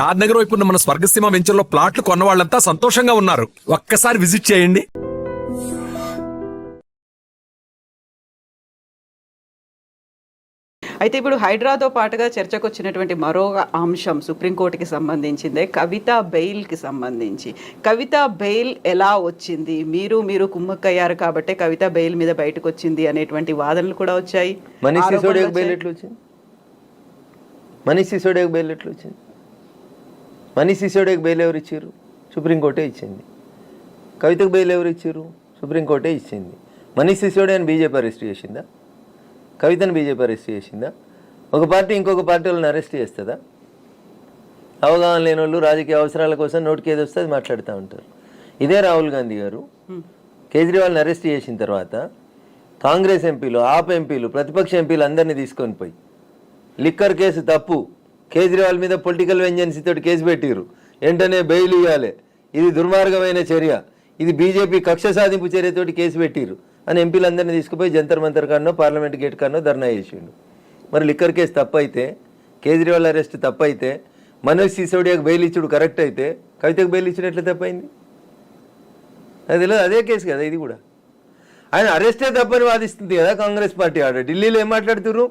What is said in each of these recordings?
షాద్ నగర్ వైపు ఉన్న మన స్వర్గసీమ వెంచర్లో ప్లాట్లు కొన్న వాళ్ళంతా సంతోషంగా ఉన్నారు. ఒక్కసారి విజిట్ చేయండి. అయితే ఇప్పుడు హైడ్రాతో పాటుగా చర్చకు వచ్చినటువంటి మరో అంశం సుప్రీంకోర్టుకి సంబంధించిందే కవిత బెయిల్కి సంబంధించి. కవిత బెయిల్ ఎలా వచ్చింది? మీరు మీరు కుమ్మక్కయ్యారు కాబట్టే కవిత బెయిల్ మీద బయటకు వచ్చింది అనేటువంటి వాదనలు కూడా వచ్చాయి. మనీష్ సిసోడియాకు బెయిల్. ఎట్లా వచ్చింది? మనీష్ సిసోడియాకు బెయిల్ ఎట్లా వచ్చింది? మనీష్ సిసోడియాకు బెయిల్ ఎవరు ఇచ్చారు? సుప్రీంకోర్టే ఇచ్చింది. కవితకు బెయిల్ ఎవరు ఇచ్చారు? సుప్రీంకోర్టే ఇచ్చింది. మనీష్ సిసోడియాని బీజేపీ అరెస్ట్ చేసిందా? కవితను బీజేపీ అరెస్ట్ చేసిందా? ఒక పార్టీ ఇంకొక పార్టీ వాళ్ళని అరెస్ట్ చేస్తుందా? అవగాహన లేని వాళ్ళు రాజకీయ అవసరాల కోసం నోటికి ఏది వస్తే అది మాట్లాడుతూ ఉంటారు. ఇదే రాహుల్ గాంధీ గారు. కేజ్రీవాల్ని అరెస్ట్ చేసిన తర్వాత కాంగ్రెస్ ఎంపీలు ఆప్ ఎంపీలు ప్రతిపక్ష ఎంపీలు అందరినీ తీసుకొని పోయి లిక్కర్ కేసు తప్పు కేజ్రీవాల్ మీద పొలిటికల్ వెంజెన్సీ తోటి కేసు పెట్టిరు వెంటనే బెయిల్ ఇవ్వాలి ఇది దుర్మార్గమైన చర్య. ఇది బీజేపీ కక్ష సాధింపు చర్యతోటి కేసు పెట్టిరు అని ఎంపీలందరినీ తీసుకుపోయి జంతర్ మంతర్ కానో పార్లమెంట్ గేట్ కానో ధర్నా చేసిండు. మరి లిక్కర్ కేసు తప్పైతే కేజ్రీవాల్ అరెస్ట్ తప్పైతే మనోజ్ సిసోడియాకు బెయిల్ ఇచ్చుడు కరెక్ట్ అయితే కవితకు బెయిల్ ఇచ్చుడు ఎట్లా తప్పైంది? అది తెలియదు అదే కేసు కదా ఇది కూడా. ఆయన అరెస్టే తప్పని వాదిస్తుంది కదా కాంగ్రెస్ పార్టీ ఆడ. ఢిల్లీలో ఏం మాట్లాడుతున్నారు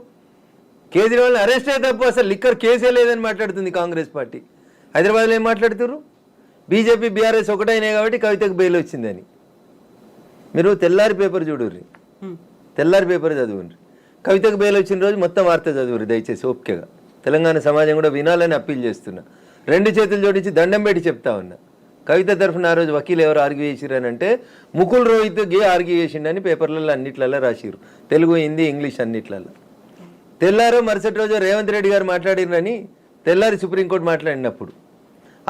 కేజ్రీవాల్ని అరెస్టే తప్పు అసలు లిక్కర్ కేసే లేదని మాట్లాడుతుంది కాంగ్రెస్ పార్టీ. హైదరాబాద్లో ఏం మాట్లాడుతున్నారు బీజేపీ బీఆర్ఎస్ ఒకటైనాయి కాబట్టి కవితకు బెయిల్ వచ్చిందని. మీరు తెల్లారి పేపర్ చూడుర్రి. తెల్లారి పేపర్ చదువుండ్రి. కవితకు బెయిల్ వచ్చిన రోజు మొత్తం వార్త చదువురి దయచేసి ఓపికగా. తెలంగాణ సమాజం కూడా వినాలని అప్పీల్ చేస్తున్నా. రెండు చేతులు జోడించి దండం పెట్టి చెప్తా ఉన్నా. కవిత తరఫున ఆ రోజు వకీలు ఎవరు ఆర్గ్యూ అంటే ముకుల్ రోహిత్ గే ఆర్గ్యూ చేసిండని పేపర్లలో అన్నిట్లలో రాసిరు తెలుగు హిందీ ఇంగ్లీష్ అన్నిట్లలో తెల్లారో మరుసటి రోజు రేవంత్ రెడ్డి గారు మాట్లాడినని తెల్లారి సుప్రీంకోర్టు మాట్లాడినప్పుడు.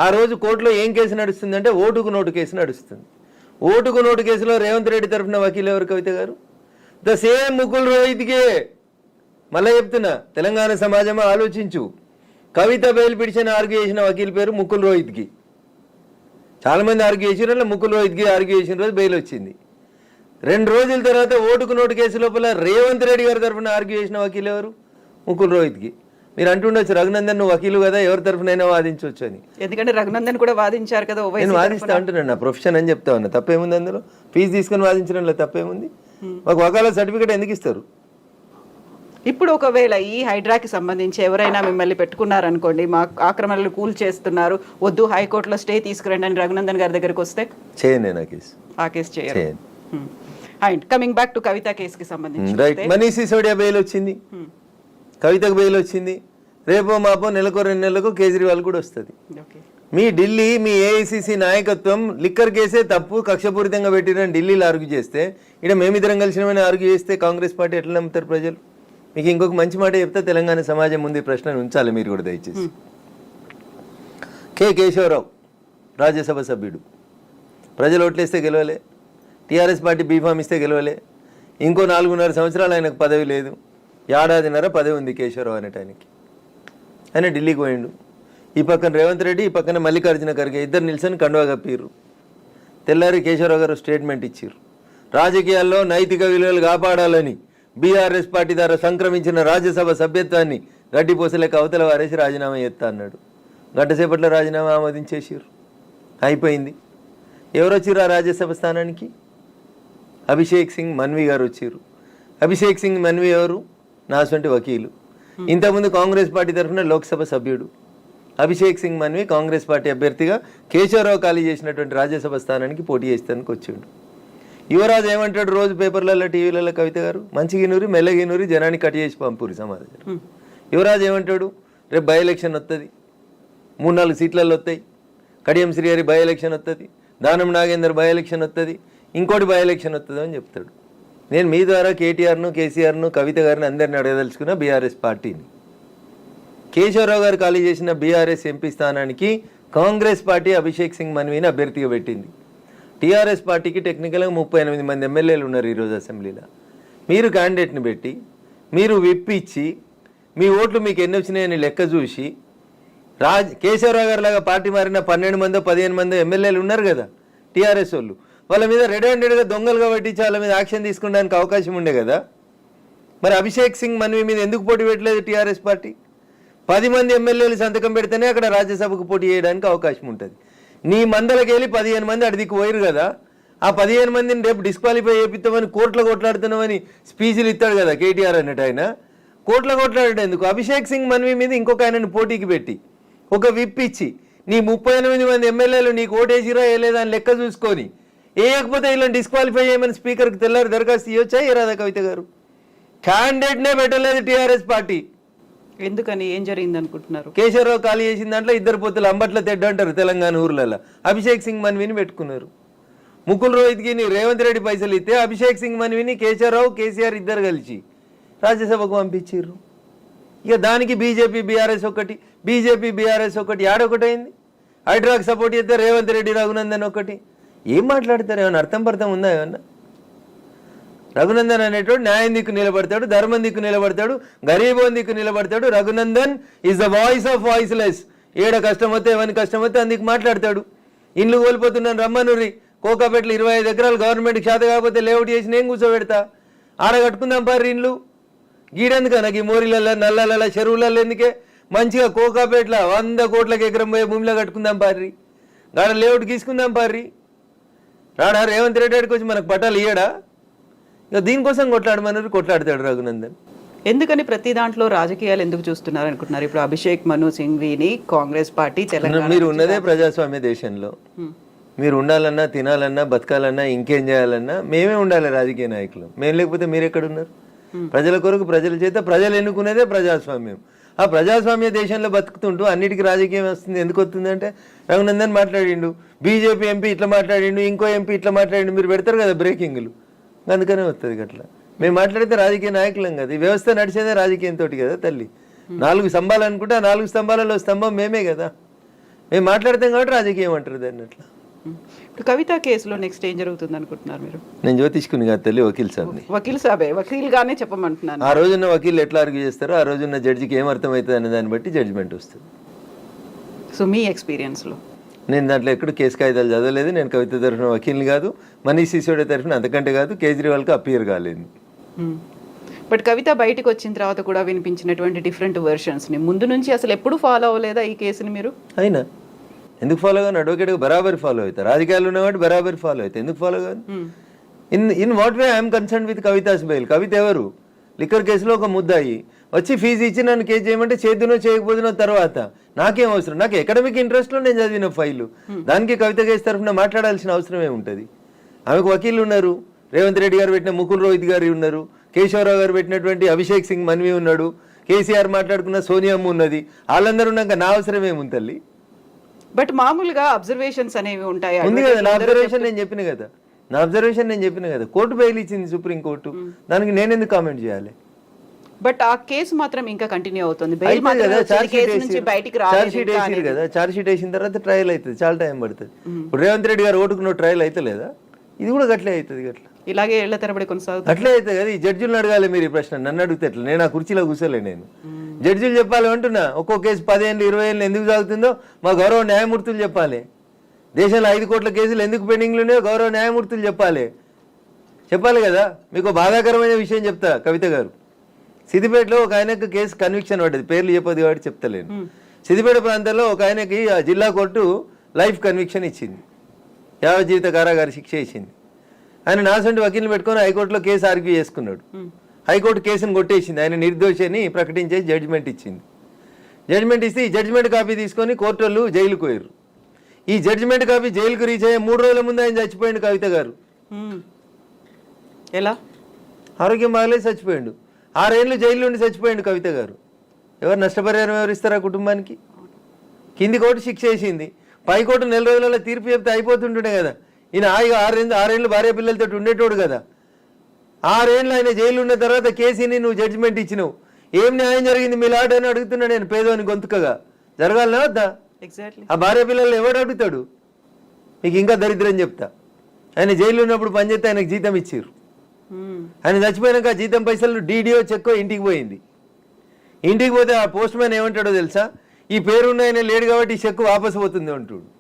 ఆ రోజు కోర్టులో ఏం కేసు నడుస్తుందంటే ఓటుకు నోటు కేసు నడుస్తుంది. ఓటుకు నోటు కేసులో రేవంత్ రెడ్డి తరఫున వకీలు ఎవరు కవిత గారు? The same Mukul Rohatgi. మళ్ళీ చెప్తున్నా తెలంగాణ సమాజం ఆలోచించు. కవిత బెయిల్ పిటిషన్ ఆర్గ్యూ చేసిన వకీల్ పేరు ముకుల్ రోహిత్కి. చాలామంది ఆర్గ్యూ చేసిన ముకుల్ రోహిత్కి ఆర్గ్యూ చేసిన రోజు బెయిల్ వచ్చింది. రెండు రోజుల తర్వాత ఓటుకు నోటు కేసు లోపల రేవంత్ రెడ్డి గారి తరఫున ఆర్గ్యూ చేసిన వకీలు ఎవరు? ముకుల్ రోహిత్కి మీరు అంటుండొచ్చు రఘునందన్ నువ్వు వకీలు కదా ఎవరి తరఫునైనా వాదించవచ్చు అని. ఎందుకంటే రఘునందన్ కూడా వాదించారు కదా నేను వాదిస్తా అంటున్నాను నా ప్రొఫెషన్ అని చెప్తా ఉన్నా. తప్పేముంది అందులో? ఫీజు తీసుకొని వాదించడంలో తప్పేముంది? మాకు వకాల సర్టిఫికేట్ ఎందుకు ఇస్తారు? ఇప్పుడు ఒకవేళ ఈ హైడ్రాకి సంబంధించి ఎవరైనా మిమ్మల్ని పెట్టుకున్నారనుకోండి మా ఆక్రమణలు కూల్ చేస్తున్నారు వద్దు హైకోర్టులో స్టే తీసుకురండి అని రఘునందన్ గారి దగ్గరికి వస్తే? చేయను ఆ కేసు. ఆ కేసు చేయను. And coming back to Kavitha కేసుకి సంబంధించి రైట్. మనీష్ సిసోడియా బెయిల్ వచ్చింది. కవితకు బెయిల్ వచ్చింది రేపో మాపో నెలకో రెండు నెలలకు కేజ్రీవాల్ కూడా వస్తుంది. మీ ఢిల్లీ మీ ఏఐసిసి నాయకత్వం లిక్కర్ కేసే తప్పు కక్షపూరితంగా పెట్టిరని ఢిల్లీలో ఆర్గ్యూ చేస్తే ఇక్కడ మేమిద్దరం కలిసినమని ఆర్గ్యూ చేస్తే కాంగ్రెస్ పార్టీ ఎట్లా నమ్ముతారు ప్రజలు? మీకు ఇంకొక మంచి మాట చెప్తే తెలంగాణ సమాజం ముందు ఈ ప్రశ్నను ఉంచాలి మీరు కూడా దయచేసి. కె కేశవరావు రాజ్యసభ సభ్యుడు. ప్రజలు ఓట్లేస్తే గెలవలే. టీఆర్ఎస్ పార్టీ బీఫామ్ ఇస్తే గెలవలే. ఇంకో నాలుగున్నర సంవత్సరాలు ఆయనకు పదవి లేదు. ఏడాదిన్నర పదే ఉంది కేశవరావు అనేటానికి ఆయన ఢిల్లీకి పోయిండు. ఈ పక్కన రేవంత్ రెడ్డి ఈ పక్కన మల్లికార్జున ఖర్గే ఇద్దరు నిల్చొని కండువా కప్పిర్రు. తెల్లారి కేశవరావు గారు స్టేట్మెంట్ ఇచ్చారు రాజకీయాల్లో నైతిక విలువలు కాపాడాలని బీఆర్ఎస్ పార్టీ ద్వారా సంక్రమించిన రాజ్యసభ సభ్యత్వాన్ని గడ్డిపోసలేక అవతల వారేసి రాజీనామా చేస్తా అన్నాడు. గంటసేపట్లో రాజీనామా ఆమోదించేసారు అయిపోయింది. ఎవరు ఆ రాజ్యసభ స్థానానికి? అభిషేక్ సింగ్ మన్వి గారు వచ్చారు అభిషేక్ సింగ్ మన్వి ఎవరు? నాసంటి వకీలు. ఇంతకుముందు కాంగ్రెస్ పార్టీ తరఫున లోక్సభ సభ్యుడు. అభిషేక్ సింగ్ మన్వి కాంగ్రెస్ పార్టీ అభ్యర్థిగా కేశవరావు ఖాళీ చేసినటువంటి రాజ్యసభ స్థానానికి పోటీ చేస్తానికి వచ్చిండు. యువరాజు ఏమంటాడు రోజు పేపర్లలో టీవీలలో కవిత గారు? మంచిగినూరి మెల్లగినూరి జనాన్ని కట్ చేసి పంపురి సమాధానం యువరాజు ఏమంటాడు? రేపు బై ఎలక్షన్ వస్తుంది మూడు నాలుగు సీట్లలో వస్తాయి కడియం శ్రీహరి బై ఎలక్షన్ వస్తుంది దానం నాగేందర్ బై ఎలక్షన్ వస్తుంది ఇంకోటి బై ఎలక్షన్ వస్తుంది అని చెప్తాడు. నేను మీ ద్వారా కేటీఆర్ను కేసీఆర్ను కవిత గారిని అందరిని అడగదలుచుకున్న బీఆర్ఎస్ పార్టీని. కేశవరావు గారు ఖాళీ చేసిన బీఆర్ఎస్ ఎంపీ స్థానానికి కాంగ్రెస్ పార్టీ అభిషేక్ సింగ్ మన్వీని అభ్యర్థిగా పెట్టింది. టీఆర్ఎస్ పార్టీకి టెక్నికల్గా ముప్పై ఎనిమిది మంది ఎమ్మెల్యేలు ఉన్నారు ఈరోజు అసెంబ్లీలో. మీరు క్యాండిడేట్ని పెట్టి మీరు విప్పిచ్చి మీ ఓట్లు మీకు ఎన్ని వచ్చినాయని లెక్క చూసి రాజ్ కేశవరావు గారు లాగా పార్టీ మారిన పన్నెండు మందో పదిహేను మందో ఎమ్మెల్యేలు ఉన్నారు కదా టీఆర్ఎస్ వాళ్ళు. వాళ్ళ మీద రెడ్ హ్యాండెడ్గా దొంగలుగా పట్టించి వాళ్ళ మీద యాక్షన్ తీసుకోవడానికి అవకాశం ఉండే కదా? మరి అభిషేక్ సింగ్ మన్వి మీద ఎందుకు పోటీ పెట్టలేదు టీఆర్ఎస్ పార్టీ? పది మంది ఎమ్మెల్యేలు సంతకం పెడితేనే అక్కడ రాజ్యసభకు పోటీ చేయడానికి అవకాశం ఉంటుంది. నీ మందలకి వెళ్ళి పదిహేను మంది అడిదికి పోయారు కదా? ఆ పదిహేను మందిని రేపు డిస్క్వాలిఫై చేపిస్తామని కోట్ల కొట్లాడుతున్నామని స్పీచ్లు ఇస్తాడు కదా కేటీఆర్ అన్నట్టు ఆయన? కోట్ల కొట్లాడటం ఎందుకు? అభిషేక్ సింగ్ మనవి మీద ఇంకొక ఆయనను పోటీకి పెట్టి ఒక విప్ ఇచ్చి నీ ముప్పై ఎనిమిది మంది ఎమ్మెల్యేలు నీకు ఓటేసిరా వేయలేదా అని లెక్క చూసుకొని వేయకపోతే ఇలా డిస్క్వాలిఫై చేయమని స్పీకర్కి తెల్లారి దరఖాస్తు ఇవ్వచ్చా ఇరాదా కవిత గారు? క్యాండిడేట్నే పెట్టలేదు టీఆర్ఎస్ పార్టీ. ఎందుకని? ఏం జరిగింది అనుకుంటున్నారు కేశవరావు ఖాళీ చేసిన దాంట్లో ఇద్దరు పొత్తులు అంబట్ల తెడ్డు అంటారు తెలంగాణ ఊర్లలో. అభిషేక్ సింగ్ మన్విని పెట్టుకున్నారు. ముకుల్ రోహిత్కి రేవంత్ రెడ్డి పైసలు ఇస్తే అభిషేక్ సింగ్ మన్విని కేశవరావు కేసీఆర్ ఇద్దరు కలిసి రాజ్యసభకు పంపించారు ఇక దానికి బీజేపీ బీఆర్ఎస్ ఒకటి బీజేపీ బీఆర్ఎస్ ఒకటి ఆడొకటైంది. హైడ్రాక్ సపోర్ట్ చేస్తే రేవంత్ రెడ్డి రఘునందన్ ఒకటి. ఏం మాట్లాడతారు? ఏమన్నా అర్థం పర్థం ఉందా ఏమన్నా? రఘునందన్ అనేటోడు న్యాయం దిక్కు నిలబడతాడు ధర్మం దిక్కు నిలబడతాడు గరీబోన్ దిక్కు నిలబడతాడు. Raghunandan is the voice of voiceless ఏడ కష్టం వస్తే ఎవరి కష్టం వస్తే అందుకు మాట్లాడతాడు. ఇండ్లు కోల్పోతున్నాను రమ్మనురి కోకాపేటలో ఇరవై ఐదు ఎకరాలు గవర్నమెంట్ చేత కాకపోతే లేఅవుట్ చేసి నేను కూర్చోబెడతా. ఆడ కట్టుకుందాం పారి ఇండ్లు. గీడెందుక నాకు ఈ మోరీలలో నల్లలలో చెరువులలో ఎందుకే? మంచిగా కోకాపేటలో వంద కోట్లకి ఎకరం పోయే భూమిలో కట్టుకుందాం పారి గాడ లేఅవుట్ గీసుకుందాం పారి రాడా రేవంత్ రెడ్డి వచ్చి మనకు పట్టాలు ఇయ్యడా? ఇక దీనికోసం కొట్లాడమన్నారు కొట్లాడతాడు రఘునందన్. ఎందుకని ప్రతి దాంట్లో రాజకీయాలు ఎందుకు చూస్తున్నారు అనుకుంటున్నారు? ఇప్పుడు అభిషేక్ మను సింఘ్విని కాంగ్రెస్ పార్టీ తెలంగాణ మీరు ఉన్నదే ప్రజాస్వామ్య దేశంలో. మీరు ఉండాలన్నా తినాలన్నా బతకాలన్నా ఇంకేం చేయాలన్నా మేమే ఉండాలి రాజకీయ నాయకులు. మేము లేకపోతే మీరు ఎక్కడ ఉన్నారు? ప్రజల కొరకు ప్రజల చేత ప్రజలు ఎన్నుకునేదే ప్రజాస్వామ్యం. ఆ ప్రజాస్వామ్య దేశంలో బతుకుతుంటూ అన్నిటికీ రాజకీయం వస్తుంది. ఎందుకు వస్తుంది అంటే రఘునందన్ మాట్లాడిండు బీజేపీ ఎంపీ ఇట్లా మాట్లాడిండు ఇంకో ఎంపీ ఇట్లా మాట్లాడిండు మీరు పెడతారు కదా బ్రేకింగ్లు. అందుకనే వస్తుంది అట్లా మేము మాట్లాడితే రాజకీయ నాయకులం కదా. ఈ వ్యవస్థ నడిచేదే రాజకీయంతో కదా తల్లి. నాలుగు స్తంభాలు అనుకుంటే ఆ నాలుగు స్తంభాలలో స్తంభం మేమే కదా. మేము మాట్లాడతాం కాబట్టి రాజకీయం అంటారు దాన్ని అట్లా. కవిత కేసులో నెక్స్ట్ ఏం జరుగుతుంది అనుకుంటున్నారు మీరు? నేను జ్యోతిష్కుని కాదు తల్లి వకీల్ సార్ని. వకీల్ సాబే వకీల్ గానే చెప్పమంటున్నాను. ఆ రోజున్న వకీల్ ఎట్లా ఆర్గ్యూ చేస్తారో ఆ రోజున్న జడ్జికి ఏం అర్థమవుతుంది అనే దాన్ని బట్టి జడ్జిమెంట్ వస్తుంది. సో మీ ఎక్స్పీరియన్స్లో నేను దాంట్లో ఎక్కడ కేసు కాగితాలు చదవలేదు నేను కవిత తరఫున వకీల్ని కాదు మనీష్ సిసోడే తరఫున అంతకంటే కాదు కేజ్రీవాల్కి అపియర్ కాలేదు. బట్ కవిత బయటకు వచ్చిన తర్వాత కూడా వినిపించినటువంటి డిఫరెంట్ వెర్షన్స్ని. ముందు నుంచి అసలు ఎప్పుడు ఫాలో అవ్వలేదా ఈ కేసుని మీరు? అయినా. ఎందుకు ఫాలో కాను అడ్వకేట్గా బరాబర్ ఫాలో అవుతారు. రాజకీయాలు ఉన్నవాడు బరాబర్ ఫాలో అవుతాయి ఎందుకు ఫాలో కాదు? In in what way I'm concern with Kavitha's bail Kavitha ఎవరు? లిక్కర్ కేసులో ఒక ముద్దాయి. వచ్చి ఫీజు ఇచ్చి నన్ను కేసు చేయమంటే చేద్దునో చేయకపోతునో తర్వాత నాకేం అవసరం? నాకు ఎకడమిక్ ఇంట్రెస్ట్లో నేను చదివిన ఫైలు దానికి కవిత కేసు తరఫున మాట్లాడాల్సిన అవసరం ఏముంటుంది? ఆమెకు వకీళ్ళు ఉన్నారు. రేవంత్ రెడ్డి గారు పెట్టిన ముకుల్ రోహిత్ గారు ఉన్నారు. కేశవరావు గారు పెట్టినటువంటి అభిషేక్ సింగ్ మన్వి ఉన్నాడు. కేసీఆర్ మాట్లాడుకున్న సోనియమ్మ ఉన్నది. వాళ్ళందరూ ఉన్నాక నా అవసరం ఏముంది తల్లి? బట్ మామూలుగా అబ్జర్వేషన్స్ అనేవి ఉంటాయి. ఉంది కదా నా అబ్జర్వేషన్ నేను చెప్పిన కదా. నా అబ్జర్వేషన్ నేను చెప్పిన కదా. కోర్టు బెయిల్ ఇచ్చింది సుప్రీం కోర్టు దానికి నేను ఎందుకు కామెంట్ చేయాలి? బట్ ఆ కేసు మాత్రం ఇంకా కంటిన్యూ అవుతుంది. బెయిల్ నుంచి. బయటికి షీట్ అనేది. కదా. చార్జ్ షీట్ వేసిన తర్వాత ట్రయల్ అవుతుంది. చాలా టైం పడుతుంది. ఇప్పుడు రేవంత్ రెడ్డి గారు ఓటుకున్న ట్రయల్ అయితే లేదా ఇది కూడా గట్లే అవుతుంది గట్ల. ఇలాగే ఏళ్ళ తరబడి కొనసాగుతుంది. అట్లే అవుతుంది కదా ఈ జడ్జిలను అడగాలి మీరు ఈ ప్రశ్న. నన్ను అడిగితే ఎట్లా? నేను ఆ కుర్చీలో కూర్చోలే నేను. జడ్జిలు చెప్పాలి అంటున్నా. ఒక్కో కేసు పదిహేను ఇరవై ఏళ్ళు ఎందుకు సాగుతుందో మా గౌరవ న్యాయమూర్తులు చెప్పాలి. దేశంలో ఐదు కోట్ల కేసులు ఎందుకు పెండింగ్లు ఉన్నాయో గౌరవ న్యాయమూర్తులు చెప్పాలి. చెప్పాలి కదా? మీకు బాధాకరమైన విషయం చెప్తా కవిత గారు. సిద్దిపేటలో ఒక ఆయనకు కేసు కన్విక్షన్ పడ్డది. పేర్లు చెప్పదు కాబట్టి చెప్తలేను. సిద్దిపేట ప్రాంతంలో ఒక ఆయనకి ఆ జిల్లా కోర్టు లైఫ్ కన్విక్షన్ ఇచ్చింది. యావ జీవిత కారాగారి శిక్ష ఇచ్చింది. ఆయన నాసంటి వకీల్ని పెట్టుకొని హైకోర్టులో కేసు ఆర్గ్యూ చేసుకున్నాడు. హైకోర్టు కేసును కొట్టేసింది. ఆయన నిర్దోషి అని ప్రకటించేసి జడ్జిమెంట్ ఇచ్చింది. జడ్జిమెంట్ ఇస్తే ఈ జడ్జిమెంట్ కాపీ తీసుకొని కోర్టు వాళ్ళు జైలుకు పోయారు ఈ జడ్జిమెంట్ కాపీ జైలుకు రీచ్ అయ్యే మూడు రోజుల ముందు ఆయన చచ్చిపోయిండు కవిత గారు. మ్మ్. ఎలా? ఆరోగ్యం బాగలేదు చచ్చిపోయిండు. ఆరేళ్ళు జైలు నుండి చచ్చిపోయిండు కవిత గారు. ఎవరు నష్టపరిహారం ఎవరు ఇస్తారు ఆ కుటుంబానికి? కింది కోర్టు శిక్ష వేసింది. పై కోర్టు నెల రోజులలో తీర్పు చెప్తే అయిపోతుంటుండే కదా. ఈయన హాయిగా ఆరేళ్ళు ఆరేళ్ళు భార్య పిల్లలతో ఉండేటోడు కదా. ఆరేళ్ళు ఆయన జైలు ఉన్న తర్వాత కేసీని నువ్వు జడ్జిమెంట్ ఇచ్చినావు. ఏం న్యాయం జరిగింది? మీ లాడ్ అని అడుగుతున్నా నేను పేదోని గొంతుకగా. జరగాలనా వద్దా? ఎగ్జాక్ట్లీ ఆ భార్య పిల్లల్ని ఎవడు అడుగుతాడు? మీకు ఇంకా దరిద్రం చెప్తా. ఆయన జైలు ఉన్నప్పుడు పనిచేస్తే ఆయనకు జీతం ఇచ్చిర్రు. ఆయన చచ్చిపోయినాక ఆ జీతం పైసలు డీడీఓ చెక్కో ఇంటికి పోయింది. ఇంటికి పోతే ఆ పోస్ట్ మ్యాన్ ఏమంటాడో తెలుసా? ఈ పేరున్న ఆయన లేడు కాబట్టి ఈ చెక్కు వాపసు పోతుంది అంటాడు.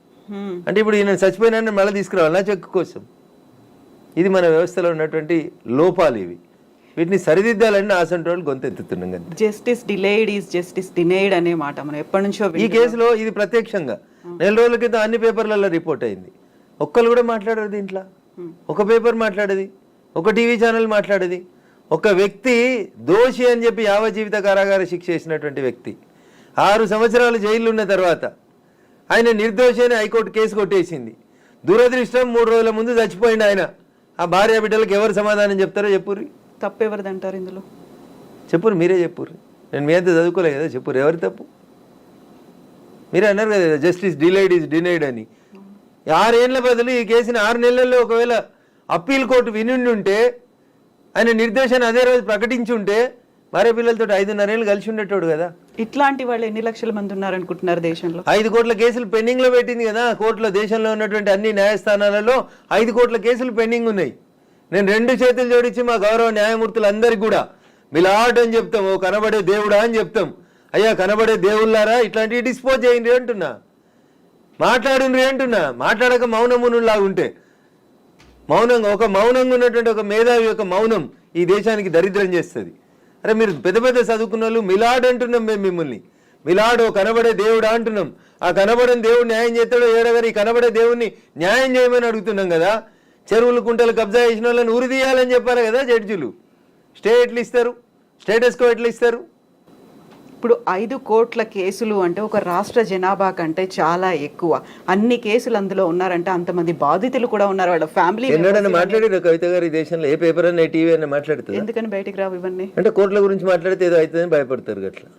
అంటే ఇప్పుడు ఈయన చచ్చిపోయినా మళ్ళీ తీసుకురావాలి నా చెక్కు కోసం. ఇది మన వ్యవస్థలో ఉన్నటువంటి లోపాలు ఇవి. వీటిని సరిదిద్దాలని ఆసంటి వాళ్ళు గొంతెత్తుతున్నాం అంతే. Justice delayed is justice denied అనే మాట మనం ఎప్పటి నుంచో ఈ కేసులో ఇది ప్రత్యక్షంగా. నెల రోజుల క్రితం అన్ని పేపర్లలో రిపోర్ట్ అయింది. ఒక్కరు కూడా మాట్లాడరు దీంట్లో. ఒక పేపర్ మాట్లాడేది ఒక టీవీ ఛానల్ మాట్లాడేది ఒక వ్యక్తి దోషి అని చెప్పి యావజీవిత కారాగార శిక్ష చేసినటువంటి వ్యక్తి. ఆరు సంవత్సరాలు జైలు ఉన్న తర్వాత ఆయన నిర్దోషి అని హైకోర్టు కేసు కొట్టేసింది. దురదృష్టం మూడు రోజుల ముందు చచ్చిపోయింది ఆయన. ఆ భార్య బిడ్డలకు ఎవరు సమాధానం చెప్తారో చెప్పుర్రి. తప్పెవరిదంటారు ఇందులో? చెప్పురు మీరే చెప్పుర్రి. నేను మీ అంతా చదువుకోలే కదా చెప్పురు ఎవరి తప్పు? మీరే అన్నారు కదా జస్టిస్ డిలైడ్ ఇస్ డినైడ్ అని. ఆరేళ్ళ బదులు ఈ కేసుని ఆరు నెలల్లో ఒకవేళ అప్పీల్ కోర్టు విని ఉంటే ఆయన నిర్దేశాన్ని అదే రోజు ప్రకటించి ఉంటే భార్య పిల్లలతో ఐదున్నరేళ్ళు కలిసి ఉండేటోడు కదా. ఇట్లాంటి వాళ్ళు ఎన్ని లక్షల మంది ఉన్నారనుకుంటున్నారు దేశంలో? ఐదు కోట్ల కేసులు పెండింగ్లో పెట్టింది కదా కోర్టులో దేశంలో ఉన్నటువంటి అన్ని న్యాయస్థానాలలో ఐదు కోట్ల కేసులు పెండింగ్ ఉన్నాయి. నేను రెండు చేతులు జోడించి మా గౌరవ న్యాయమూర్తులందరికీ కూడా మిలాట్ అని చెప్తాం ఓ కనబడే దేవుడా అని చెప్తాం. అయ్యా కనబడే దేవుళ్ళారా? ఇట్లాంటివి డిస్పోజ్ చేయండి అంటున్నా. మాట్లాడండి అంటున్నా. మాట్లాడక మౌనమునులాగా ఉంటే. మౌనంగా ఒక మౌనంగా ఉన్నటువంటి ఒక మేధావి యొక్క మౌనం ఈ దేశానికి దరిద్రం చేస్తుంది. అరే మీరు పెద్ద పెద్ద చదువుకున్న వాళ్ళు మిలాడ్ అంటున్నాం మేము మిమ్మల్ని. మిలాడు కనబడే దేవుడా అంటున్నాం. ఆ కనబడని దేవుడు న్యాయం చేస్తాడో ఏడగారు ఈ కనబడే దేవుడిని న్యాయం చేయమని అడుగుతున్నాం కదా. చెరువులు కుంటలు కబ్జా చేసిన వాళ్ళని ఉరి తీయాలని చెప్పారు కదా జడ్జిలు. స్టే ఎట్లు ఇస్తారు? స్టేటస్కో ఎట్లా ఇస్తారు? ఇప్పుడు ఐదు కోట్ల కేసులు అంటే ఒక రాష్ట్ర జనాభా కంటే చాలా ఎక్కువ. అన్ని కేసులు అందులో ఉన్నారంటే అంతమంది బాధితులు కూడా ఉన్నారు. వాళ్ళ ఫ్యామిలీ మాట్లాడారు కవిత గారు ఈ దేశంలో? ఏ పేపర్ అన్న టీవీ అన్న మాట్లాడుతుంది? ఎందుకని బయటికి రావు ఇవన్నీ? అంటే కోర్టుల గురించి మాట్లాడితే ఏదో అవుతుందని భయపడతారు అట్లా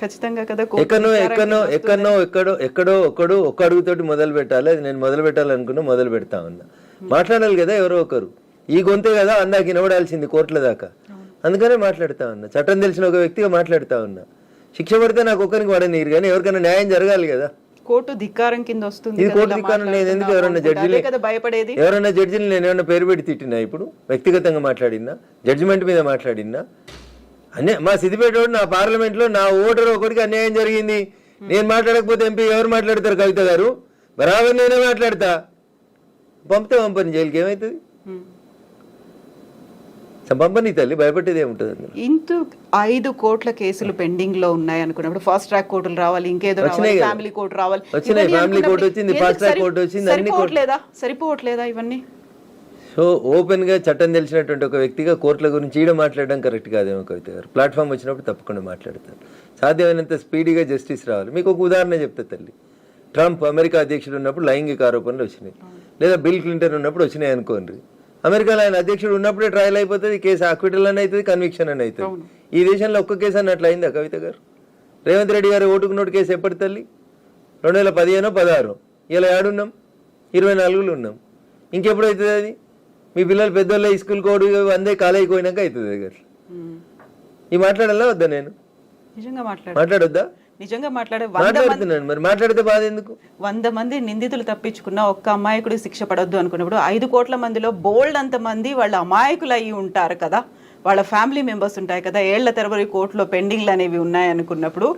ఖచ్చితంగా కదా ఎక్కడో ఎక్కడో ఎక్కడో ఎక్కడో ఎక్కడో ఒక్కడు ఒక్క అడుగుతోటి మొదలు పెట్టాలి. అది నేను మొదలు పెట్టాలనుకున్నా మొదలు పెడతా ఉన్నా. మాట్లాడాలి కదా ఎవరో ఒకరు. ఈ గొంతే కదా అందాక వినబడాల్సింది కోర్టుల దాకా. అందుకనే మాట్లాడుతా ఉన్నా. చట్టం తెలిసిన ఒక వ్యక్తిగా మాట్లాడుతా ఉన్నా. శిక్ష పడితే నాకు ఒక్కరికి పడనీరు కానీ ఎవరికైనా న్యాయం జరగాలి కదా. కోర్టు ధిక్కారం కింద వస్తుంది ఇది కోర్టు ధిక్కారం లేదు ఎందుకు అదే కదా భయపడేది. ఎవరన్నా జడ్జిని నేను ఏమన్నా పేరు పెట్టి తిట్టినా ఇప్పుడు? వ్యక్తిగతంగా మాట్లాడినా జడ్జిమెంట్ మీద మాట్లాడినా అన్నే మా సిద్దిపేట వాడు నా పార్లమెంట్లో నా ఓటర్ ఒకటికి అన్యాయం జరిగింది. నేను మాట్లాడకపోతే ఎంపీ ఎవరు మాట్లాడతారు కవిత గారు? బరాబర్ నేనే మాట్లాడతా. పంపితే పంపని జైలుకి ఏమవుతుంది పంపని తల్లి భయపెట్టేది ఏముంటుంది ఇంత ఐదు కోట్ల కేసులు పెండింగ్లో ఉన్నాయి అనుకున్నప్పుడు ఫాస్ట్ ట్రాక్ కోర్టులు రావాలి ఇంకేదో రావాలి. ఫ్యామిలీ కోర్టు రావాలి. వచ్చినాయి, court అనుకున్నప్పుడు వచ్చింది, track సరి- court వచ్చింది, అన్ని సరిపోవట్లేదా? సరిపోవట్లేదా ఇవన్నీ? సో ఓపెన్గా చట్టం తెలిసినటువంటి ఒక వ్యక్తిగా కోర్టుల గురించి ఈడ మాట్లాడడం కరెక్ట్ కాదేమో కవిత గారు. ప్లాట్ఫామ్ వచ్చినప్పుడు తప్పకుండా మాట్లాడతారు. సాధ్యమైనంత స్పీడీగా జస్టిస్ రావాలి. మీకు ఒక ఉదాహరణ చెప్తా తల్లి. ట్రంప్ అమెరికా అధ్యక్షుడు ఉన్నప్పుడు లైంగిక ఆరోపణలు వచ్చినాయి. లేదా బిల్ క్లింటన్ ఉన్నప్పుడు వచ్చినాయి అనుకోండి. అమెరికాలో ఆయన అధ్యక్షుడు ఉన్నప్పుడే ట్రయల్ అయిపోతుంది కేసు అక్విటల్ అని అవుతుంది కన్విక్షన్ అని అవుతుంది. ఈ దేశంలో ఒక్క కేసు అన్నట్లు అయిందా కవిత గారు? రేవంత్ రెడ్డి గారు ఓటుకు నోటు కేసు ఎప్పటి తల్లి? రెండు వేల పదిహేనో పదహారు. ఇలా ఏడున్నాం? ఇరవై నాలుగులో ఉన్నాం. ఇంకెప్పుడు అవుతుంది అది? మీ పిల్లలు పెద్దోళ్ళ స్కూల్ కోడ్ అందే కాలేజీకి పోయినాక అవుతుంది ఉమ్. ఈ మాట్లాడాలా వద్దా నేను? మాట్లాడొద్దా? నిజంగా మాట్లాడే మాట్లాడుతున్నాను. మరి మాట్లాడితే బాధ ఎందుకు? వంద మంది నిందితులు తప్పించుకున్న ఒక్క అమాయకుడికి శిక్ష పడొద్దు అనుకున్నప్పుడు ఐదు కోట్ల మందిలో బోల్డ్ అంత మంది వాళ్ళ అమాయకులు అయి ఉంటారు కదా. వాళ్ళ ఫ్యామిలీ మెంబర్స్ ఉంటాయి కదా. ఏళ్ళ తరబడి కోర్టులో పెండింగ్లు అనేవి ఉన్నాయి అనుకున్నప్పుడు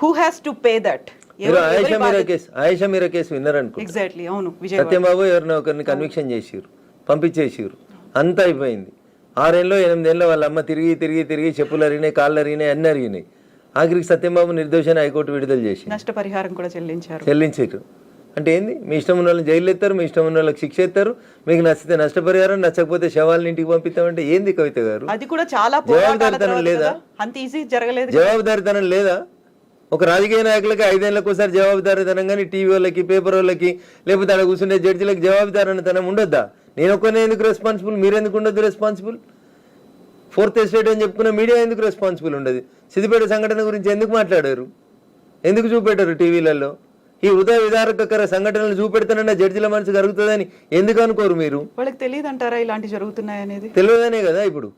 who has to pay that? మీరు ఆయేషా మీరా కేసు ఆయేషా మీరా కేసు విన్నారనుకో ఎగ్జాక్ట్లీ అవును. విజయ్ సత్యంబాబు ఎవరినో ఒకరిని కన్విక్షన్ చేసిరు పంపించేసిరు అంతా అయిపోయింది. ఆరేళ్ళలో ఎనిమిదేళ్ళలో వాళ్ళ అమ్మ తిరిగి తిరిగి తిరిగి చెప్పులు అరిగినాయి కాళ్ళు అరిగినాయి అన్ని అరిగినాయి. ఆఖరికి సత్యంబాబు నిర్దోషాన్ని హైకోర్టు విడుదల చేసి నష్టపరిహారం కూడా చెల్లించారు. చెల్లించారు. అంటే ఏంది? మీ ఇష్టం ఉన్న వాళ్ళని జైలు ఎత్తారు మీ ఇష్టం ఉన్న వాళ్ళకి శిక్ష ఎత్తారు మీకు నచ్చితే నష్టపరిహారం నచ్చకపోతే శవాలను ఇంటికి పంపిస్తామంటే ఏంది కవిత గారు? అది కూడా చాలా జవాబుదారితనం లేదా? అంత ఈజీ జరగలేదు జవాబుదారితనం లేదా? ఒక రాజకీయ నాయకులకి ఐదేళ్ళకు ఒకసారి జవాబుదారితనం కానీ టీవీ వాళ్ళకి పేపర్ వాళ్ళకి లేకపోతే అక్కడ కూర్చునే జడ్జిలకు జవాబుదారితనం ఉండొద్దా? నేను ఒక్కనే ఎందుకు రెస్పాన్సిబుల్ మీరు ఎందుకు ఉండొద్దు రెస్పాన్సిబుల్ ఫోర్త్ ఎస్టేట్ అని చెప్పుకున్న మీడియా ఎందుకు రెస్పాన్సిబుల్ ఉండదు? సిద్దిపేట సంఘటన గురించి ఎందుకు మాట్లాడారు? ఎందుకు చూపెట్టారు టీవీలలో? ఈ హృదయ విదారకర సంఘటనలు చూపెడతానన్న జడ్జిల మనసు కరుగుతుందని ఎందుకు అనుకోరు మీరు? వాళ్ళకి తెలియదు అంటారా ఇలాంటి జరుగుతున్నాయి అనేది తెలియదనే కదా ఇప్పుడు.